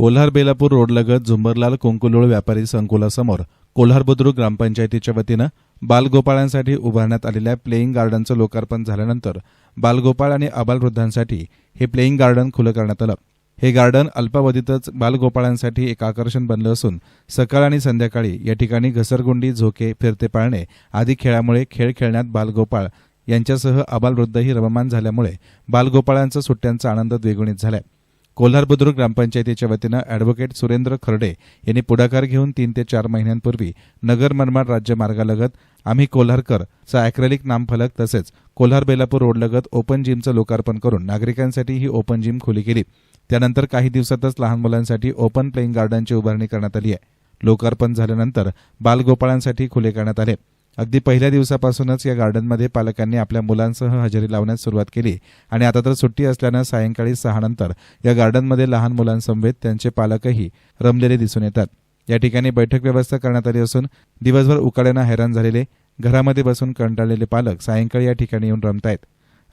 कोल्हार बेलापूर रोडलगत झुंबरलाल कुंकुलोळ व्यापारी संकुलासमोर कोल्हार बुद्रुक ग्रामपंचायतीच्या वतीनं बालगोपाळांसाठी उभारण्यात आलेल्या प्लेईंग गार्डनचं लोकार्पण झाल्यानंतर बालगोपाळ आणि आबालवृद्धांसाठी हे प्लेईंग गार्डन खुलं करण्यात आलं. हे गार्डन अल्पावधीतच बालगोपाळांसाठी एक आकर्षण बनलं असून सकाळ आणि संध्याकाळी या ठिकाणी घसरगुंडी झोके फिरते पाळणे आदी खेळामुळे खेळ खेळण्यात बालगोपाळ यांच्यासह आबालवृद्धही रममान झाल्यामुळे बालगोपाळांचा सुट्ट्यांचा आनंद द्विगुणित झाला आहे कोल्हार बुद्रुक ग्रामपंचायतीच्या वतीनं अॅडव्होकेट सुरेंद्र खर्डे यांनी पुढाकार घेऊन तीन ते चार महिन्यांपूर्वी नगर मनमाड राज्य मार्गालगत आम्ही कोल्हारकर चा अॅक्रेलिक नामफलक तसेच कोल्हार बेलापूर रोडलगत ओपन जिमचं लोकार्पण करून नागरिकांसाठी ही ओपन जिम खुली केली. त्यानंतर काही दिवसातच लहान मुलांसाठी ओपन प्लेईंग गार्डनची उभारणी करण्यात आली आहे. लोकार्पण झाल्यानंतर बालगोपाळांसाठी खुले करण्यात आले. अगदी पहिल्या दिवसापासूनच या गार्डनमध्ये पालकांनी आपल्या मुलांसह हजेरी लावण्यास सुरुवात केली. आणि आता तर सुट्टी असल्यानं सायंकाळी सहा नंतर या गार्डनमध्ये लहान मुलांसमवेत त्यांचे पालकही रमलेले दिसून येतात. या ठिकाणी बैठक व्यवस्था करण्यात आली असून दिवसभर उकाड्यानं हैराण झालेले घरामध्ये बसून कंटाळलेले पालक सायंकाळी या ठिकाणी येऊन रमतायत.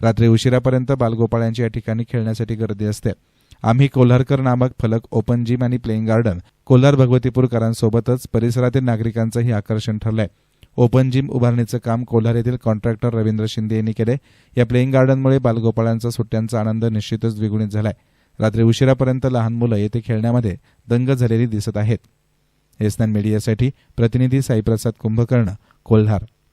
रात्री उशिरापर्यंत बालगोपाळांची या ठिकाणी खेळण्यासाठी गर्दी असते. आम्ही कोल्हारकर नामक फलक ओपन जिम आणि प्लेईंग गार्डन कोल्हार भगवतीपूरकरांसोबतच परिसरातील नागरिकांचंही आकर्षण ठरलंय. ओपन जिम उभारणीचं काम कोल्हार येथील कॉन्ट्रॅक्टर रवींद्र शिंदे यांनी केले या प्लेईंग गार्डनमुळे बालगोपाळांचा सुट्ट्यांचा आनंद निश्चितच द्विगुणित झालाय. रात्री उशिरापर्यंत लहान मुलं येथे खेळण्यामध्ये दंग झालेली दिसत आहेत. एसनान मीडियासाठी प्रतिनिधी साईप्रसाद कुंभकर्ण कोल्हार.